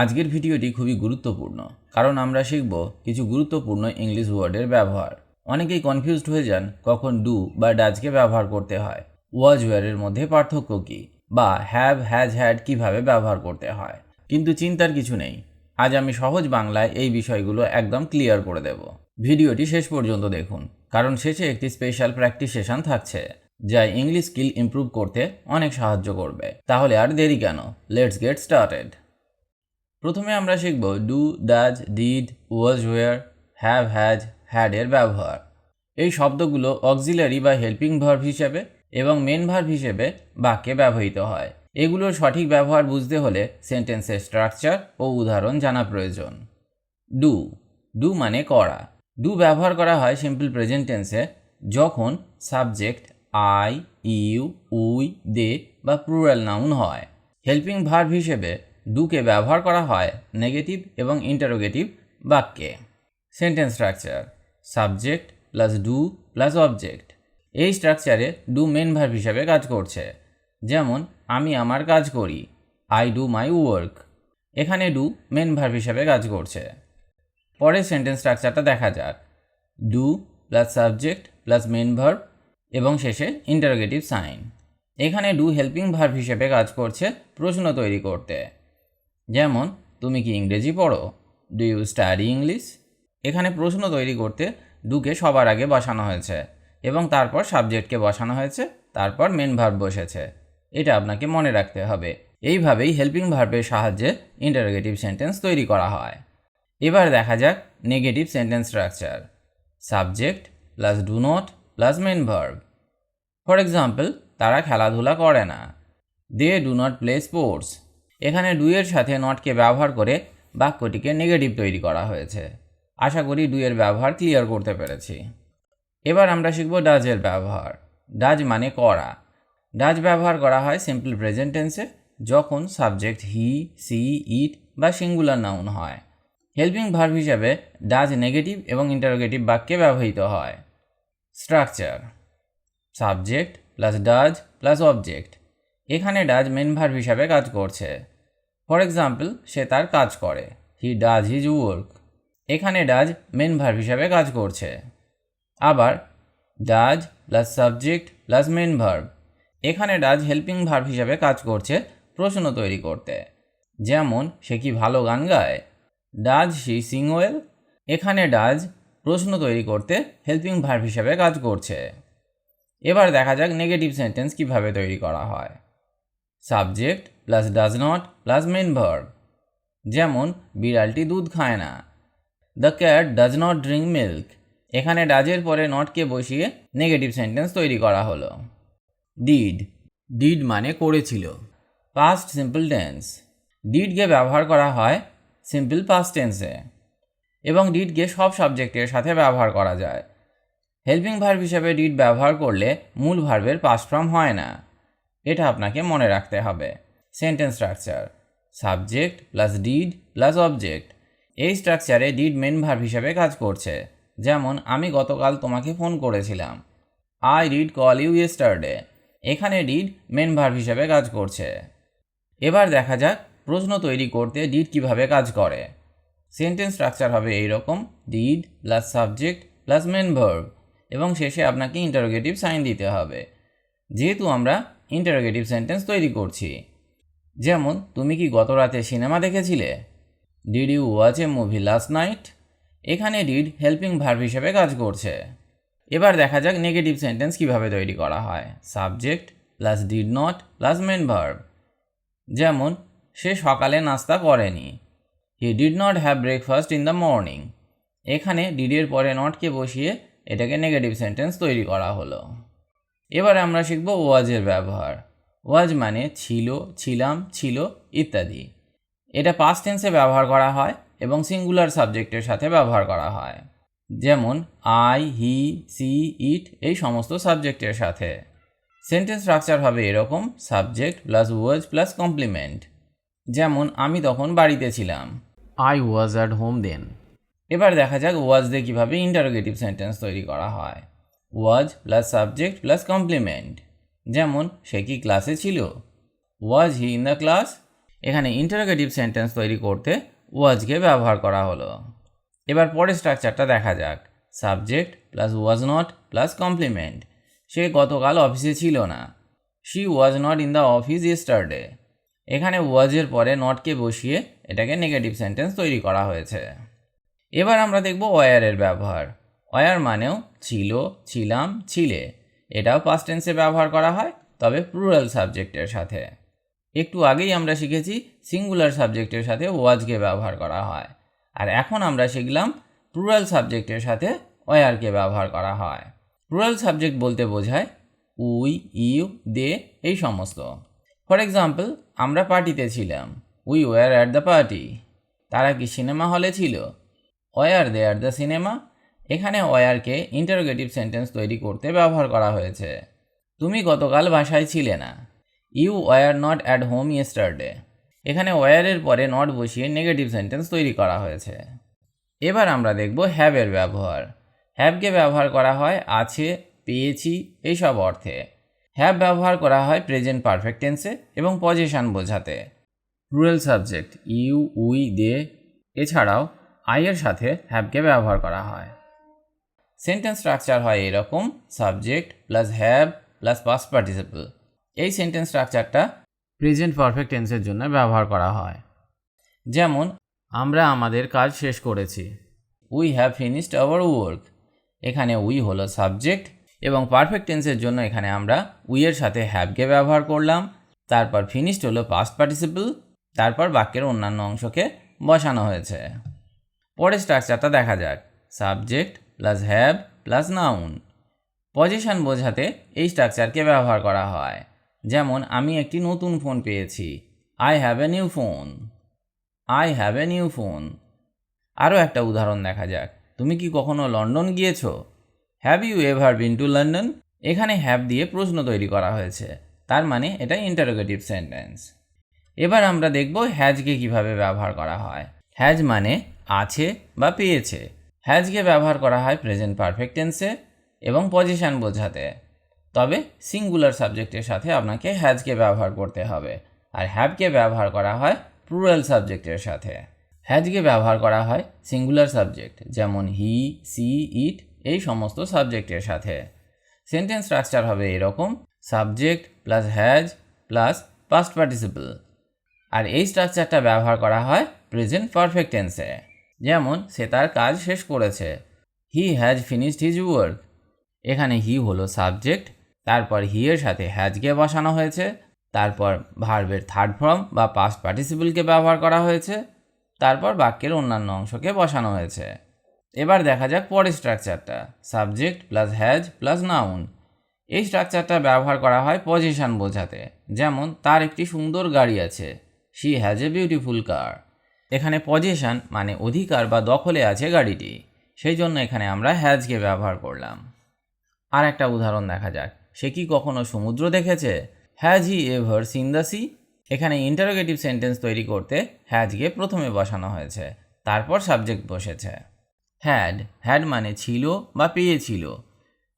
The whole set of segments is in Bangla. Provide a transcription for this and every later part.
আজকের ভিডিওটি খুবই গুরুত্বপূর্ণ, কারণ আমরা শিখব কিছু গুরুত্বপূর্ণ ইংলিশ ওয়ার্ডের ব্যবহার। অনেকেই কনফিউজড হয়ে যান কখন ডু বা ডাজকে ব্যবহার করতে হয়। ওয়াজ ওয়ারের মধ্যে পার্থক্য কী? বা হ্যাভ হ্যাজ হ্যাড কীভাবে ব্যবহার করতে হয়? কিন্তু চিন্তার কিছু নেই। আজ আমি সহজ বাংলায় এই বিষয়গুলো একদম ক্লিয়ার করে দেব। ভিডিওটি শেষ পর্যন্ত দেখুন, কারণ শেষে একটি স্পেশাল প্র্যাকটিস সেশন থাকছে, যা ইংলিশ স্কিল ইমপ্রুভ করতে অনেক সাহায্য করবে। তাহলে আর দেরি কেন? লেটস গেট স্টার্টেড প্রথমে আমরা শিখব do does did was were have has had এর ব্যবহার। এই শব্দগুলো অক্সিলারি বা হেল্পিং ভার্ভ হিসেবে এবং মেন ভার্ভ হিসেবে বাক্যে ব্যবহৃত হয়। এগুলোর সঠিক ব্যবহার বুঝতে হলে সেন্টেন্সের স্ট্রাকচার ও উদাহরণ জানা প্রয়োজন। ডু ডু মানে করা। ডু ব্যবহার করা হয় সিম্পল প্রেজেন্ট টেন্সে যখন subject I you we they বা প্লুরাল নাউন হয়। হেল্পিং ভার্ভ হিসেবে ডুকে ব্যবহার করা হয় নেগেটিভ এবং ইন্টারোগেটিভ বাক্যে। Sentence structure subject plus do plus object এই স্ট্রাকচারে ডু মেন ভার্ব হিসাবে কাজ করছে। যেমন, আমি আমার কাজ করি আই ডু মাই ওয়ার্ক এখানে ডু মেন ভার্ব হিসাবে কাজ করছে। পরের সেন্টেন্স স্ট্রাকচারটা দেখা যাক। Do plus subject plus main verb এবং শেষে ইন্টারোগেটিভ সাইন এখানে ডু হেল্পিং ভার্ব হিসেবে কাজ করছে প্রশ্ন তৈরি করতে। যেমন, তুমি কি ইংরেজি পড়ো? ডু ইউ স্টাডি ইংলিশ এখানে প্রশ্ন তৈরি করতে ডুকে সবার আগে বসানো হয়েছে এবং তারপর সাবজেক্টকে বসানো হয়েছে, তারপর মেন ভার্ব বসেছে। এটা আপনাকে মনে রাখতে হবে। এইভাবেই হেল্পিং ভার্বের সাহায্যে ইন্টারোগেটিভ সেন্টেন্স তৈরি করা হয়। এবার দেখা যাক negative sentence structure subject plus do not plus main verb for example তারা খেলাধুলা করে না। They do not play sports এখানে ডুয়ের সাথে নটকে ব্যবহার করে বাক্যটিকে নেগেটিভ তৈরি করা হয়েছে। আশা করি ডুয়ের ব্যবহার ক্লিয়ার করতে পেরেছি। এবার আমরা শিখব ডাজের ব্যবহার। ডাজ মানে করা ডাজ ব্যবহার করা হয় সিম্পল প্রেজেন্ট টেন্সে যখন সাবজেক্ট হি সি ইট বা সিঙ্গুলার নাউন হয়। হেল্পিং ভার্ব হিসাবে ডাজ নেগেটিভ এবং ইন্টারোগেটিভ বাক্যে ব্যবহৃত হয়। Structure subject plus does plus object এখানে ডাজ মেন ভার্ব হিসাবে কাজ করছে। ফর এক্সাম্পল সে তার কাজ করে। হি ডাজ হিজ ওয়ার্ক এখানে ডাজ মেন ভার্ব হিসাবে কাজ করছে। আবার does plus subject plus main verb এখানে ডাজ হেল্পিং ভার্ব হিসাবে কাজ করছে প্রশ্ন তৈরি করতে। যেমন, সে কি ভালো গান গায়? ডাজ শি সিং ওয়েল এখানে ডাজ প্রশ্ন তৈরি করতে হেল্পিং ভার্ব হিসাবে কাজ করছে। এবার দেখা যাক নেগেটিভ সেন্টেন্স কীভাবে তৈরি করা হয়। Subject plus does not plus main verb যেমন, বিড়ালটি দুধ খায় না। The cat does not drink milk এখানে ডাজের পরে নটকে বসিয়ে নেগেটিভ সেন্টেন্স তৈরি করা হলো। ডিড ডিড মানে করেছিল। পাস্ট সিম্পল টেন্স ডিডকে ব্যবহার করা হয় সিম্পল পাস্ট টেন্সে এবং ডিডকে সব সাবজেক্টের সাথে ব্যবহার করা যায়। হেল্পিং ভার্ব হিসেবে ডিড ব্যবহার করলে মূল ভার্বের পাস ফর্ম হয় না। এটা আপনাকে মনে রাখতে হবে। Sentence structure subject plus did plus object এই স্ট্রাকচারে ডিড মেন ভার্ব হিসেবে কাজ করছে। যেমন, আমি গতকাল তোমাকে ফোন করেছিলাম। I did call you yesterday এখানে ডিড মেন ভার্ব হিসেবে কাজ করছে। এবার দেখা যাক, প্রশ্ন তৈরি করতে ডিড কীভাবে কাজ করে। সেন্টেন্স স্ট্রাকচার হবে এইরকম did plus subject plus main verb এবং শেষে আপনাকে ইন্টারোগেটিভ সাইন দিতে হবে। যেহেতু আমরা ইন্টারোগেটিভ সেন্টেন্স তৈরি করছি। যেমন, তুমি কি গত রাতে সিনেমা দেখেছিলে? Did you watch a movie last night এখানে ডিড হেল্পিং ভার্ব হিসেবে কাজ করছে। এবার দেখা যাক নেগেটিভ সেন্টেন্স কীভাবে তৈরি করা হয়। Subject plus did not plus main verb যেমন, সে সকালে নাস্তা করেনি। He did not have breakfast in the morning এখানে ডিডের পরে নটকে বসিয়ে এটাকে নেগেটিভ সেন্টেন্স তৈরি করা হলো। এবার আমরা শিখব ওয়াজের ব্যবহার। ওয়াজ মানে ছিল, ছিলাম, ছিল ইত্যাদি। এটা পাস্ট টেন্সে ব্যবহার করা হয় এবং সিঙ্গুলার সাবজেক্টের সাথে ব্যবহার করা হয়। যেমন আই হি সি ইট এই সমস্ত সাবজেক্টের সাথে। সেন্টেন্স স্ট্রাকচার হবে এরকম subject plus was plus complement যেমন, আমি তখন বাড়িতে ছিলাম। I was at home then এবার দেখা যাক ওয়াজ দিয়ে কীভাবে ইন্টারোগেটিভ সেন্টেন্স তৈরি করা হয়। Was plus subject plus complement যেমন, সে কি ক্লাসে ছিল? Was he in the class এখানে ইন্টারোগেটিভ সেন্টেন্স তৈরি করতে ওয়াজকে ব্যবহার করা হলো। এবার পরের স্ট্রাকচারটা দেখা যাক। Subject plus was not plus complement সে গতকাল অফিসে ছিল না। She was not in the office yesterday এখানে ওয়াজের পরে নটকে বসিয়ে এটাকে নেগেটিভ সেন্টেন্স তৈরি করা হয়েছে। এবার আমরা দেখব ওয়ারের ব্যবহার। ওয়ার মানেও ছিল, ছিলাম, ছিলে। এটাও পাস্ট টেন্সে ব্যবহার করা হয়, তবে প্লুরাল সাবজেক্টের সাথে। একটু আগেই আমরা শিখেছি সিঙ্গুলার সাবজেক্টের সাথে ওয়াজকে ব্যবহার করা হয়। আর এখন আমরা শিখলাম প্লুরাল সাবজেক্টের সাথে ওয়ারকে ব্যবহার করা হয়। প্লুরাল সাবজেক্ট বলতে বোঝায়, উই, ইউ, দে, এই সমস্ত। ফর এক্সাম্পল আমরা পার্টিতে ছিলাম, we were at the party. তারা কি সিনেমা হলে ছিল? Were they at the cinema. এখানে ওয়ারকে ইন্টারোগেটিভ সেন্টেন্স তৈরি করতে ব্যবহার করা হয়েছে। তুমি গতকাল বাসায় ছিলে না। You were not at home yesterday এখানে ওয়ারের পরে নট বসিয়ে নেগেটিভ সেন্টেন্স তৈরি করা হয়েছে। এবার আমরা দেখব হ্যাবের ব্যবহার। হ্যাবকে ব্যবহার করা হয় আছে, পেয়েছি এইসব অর্থে। হ্যাভ ব্যবহার করা হয় প্রেজেন্ট পারফেক্ট টেন্সে এবং পজিশন বোঝাতে। Rural subject you we they এছাড়াও আইয়ের সাথে হ্যাভকে ব্যবহার করা হয়। সেন্টেন্স স্ট্রাকচার হয় এরকম subject plus have plus past participle এই সেন্টেন্স স্ট্রাকচারটা প্রেজেন্ট পারফেক্ট টেন্সের জন্য ব্যবহার করা হয়। যেমন, আমরা আমাদের কাজ শেষ করেছি। We have finished our work এখানে উই হলো সাবজেক্ট এবং পারফেক্ট টেন্সের জন্য এখানে আমরা উইয়ের সাথে হ্যাভকে ব্যবহার করলাম। তারপর ফিনিশড হলো পাস্ট পার্টিসিপল তারপর বাক্যের অন্যান্য অংশকে বসানো হয়েছে। পরের স্ট্রাকচারটা দেখা যাক। Subject plus have plus noun. Position বোঝাতে এই স্ট্রাকচারকে ব্যবহার করা হয়। যেমন, আমি একটি নতুন ফোন পেয়েছি। I have a new phone. I have a new phone. আরও একটা উদাহরণ দেখা যাক। তুমি কি কখনো লন্ডন গিয়েছো? Have you ever been to London? এখানে হ্যাভ দিয়ে প্রশ্ন তৈরি করা হয়েছে। তার মানে এটা ইন্টারোগেটিভ সেন্টেন্স। এবার আমরা দেখব হ্যাজকে কীভাবে ব্যবহার করা হয়। হ্যাজ মানে আছে বা পেয়েছে। হ্যাজকে ব্যবহার করা হয় প্রেজেন্ট পারফেক্ট টেন্সে এবং পজিশন বোঝাতে। তবে সিঙ্গুলার সাবজেক্টের সাথে আপনাকে হ্যাজকে ব্যবহার করতে হবে আর হ্যাভকে ব্যবহার করা হয় প্লুরাল সাবজেক্টের সাথে। হ্যাজকে ব্যবহার করা হয় সিঙ্গুলার সাবজেক্ট যেমন হি, সি, ইট এই সমস্ত সাবজেক্টের সাথে। সেন্টেন্স স্ট্রাকচার হবে এরকম, subject plus has plus past participle. আর এই স্ট্রাকচারটা ব্যবহার করা হয় প্রেজেন্ট পারফেক্ট টেন্সে। যেমন সে তার কাজ শেষ করেছে। He has finished his work এখানে হি হলো সাবজেক্ট তারপর হি এর সাথে হ্যাজকে বসানো হয়েছে, তারপর ভার্বের থার্ড ফর্ম বা পাস্ট পার্টিসিপলকে ব্যবহার করা হয়েছে, তারপর বাক্যের অন্যান্য অংশকে বসানো হয়েছে। এবার দেখা যাক পরের স্ট্রাকচারটা subject plus has plus noun এই স্ট্রাকচারটা ব্যবহার করা হয় পজিশন বোঝাতে, যেমন তার একটি সুন্দর গাড়ি আছে she has a beautiful car এখানে পজিশন মানে অধিকার বা দখলে আছে গাড়িটি। সেই জন্য এখানে আমরা হ্যাজকে ব্যবহার করলাম। আর একটা উদাহরণ দেখা যাক। সে কি কখনো সমুদ্র দেখেছে? Has he ever seen the sea এখানে ইন্টারোগেটিভ সেন্টেন্স তৈরি করতে হ্যাজকে প্রথমে বসানো হয়েছে, তারপর সাবজেক্ট বসেছে। হ্যাড হ্যাড মানে ছিল বা পেয়েছিল।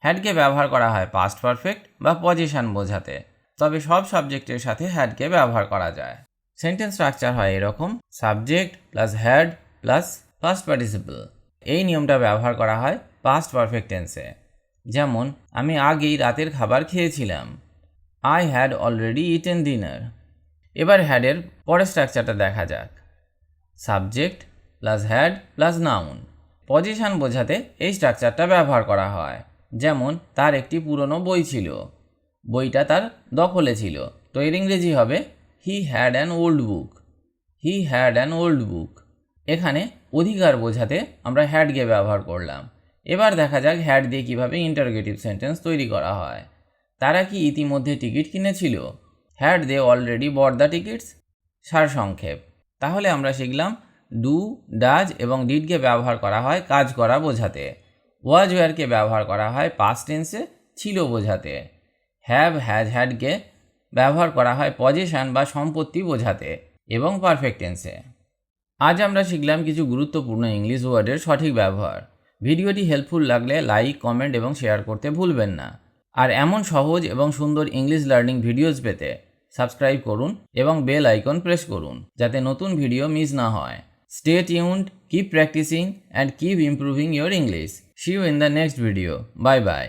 হ্যাডকে ব্যবহার করা হয় পাস্ট পারফেক্ট বা পজিশন বোঝাতে। তবে সব সাবজেক্টের সাথে হ্যাডকে ব্যবহার করা যায়। সেন্টেন্স স্ট্রাকচার হয় এরকম, subject plus had plus first participle এই নিয়মটা ব্যবহার করা হয় পাস্ট পারফেক্ট টেন্সে যেমন, আমি আগেই রাতের খাবার খেয়েছিলাম। I had already eaten dinner এবার হ্যাডের পরের স্ট্রাকচারটা দেখা যাক। Subject plus had plus noun position বোঝাতে এই স্ট্রাকচারটা ব্যবহার করা হয়। যেমন, তার একটি পুরনো বই ছিল। বইটা তার দখলে ছিল। তো এর ইংরেজি হবে he had an old book he had an old book এখানে অধিকার বোঝাতে আমরা হ্যাডকে ব্যবহার করলাম। এবার দেখা যাক হ্যাড দিয়ে কীভাবে ইন্টারগেটিভ সেন্টেন্স তৈরি করা হয়। তারা কি ইতিমধ্যে টিকিট কিনেছিল? Had they already bought the tickets সারসংক্ষেপ। তাহলে আমরা শিখলাম ডু ডাজ এবং ডিডকে ব্যবহার করা হয় কাজ করা বোঝাতে। ওয়াজ ওয়ারকে ব্যবহার করা হয় পাস্ট টেন্সে ছিল বোঝাতে। হ্যাভ হ্যাজ হ্যাডকে ব্যবহার করা হয় পজিশন বা সম্পত্তি বোঝাতে এবং পারফেক্ট টেন্সে আজ আমরা শিখলাম কিছু গুরুত্বপূর্ণ ইংলিশ ওয়ার্ডের সঠিক ব্যবহার। ভিডিওটি হেল্পফুল লাগলে লাইক কমেন্ট এবং শেয়ার করতে ভুলবেন না। আর এমন সহজ এবং সুন্দর ইংলিশ লার্নিং ভিডিওস পেতে সাবস্ক্রাইব করুন এবং বেল আইকন প্রেস করুন, যাতে নতুন ভিডিও মিস না হয়। Stay tuned keep practicing and keep improving your English you in the next video bye bye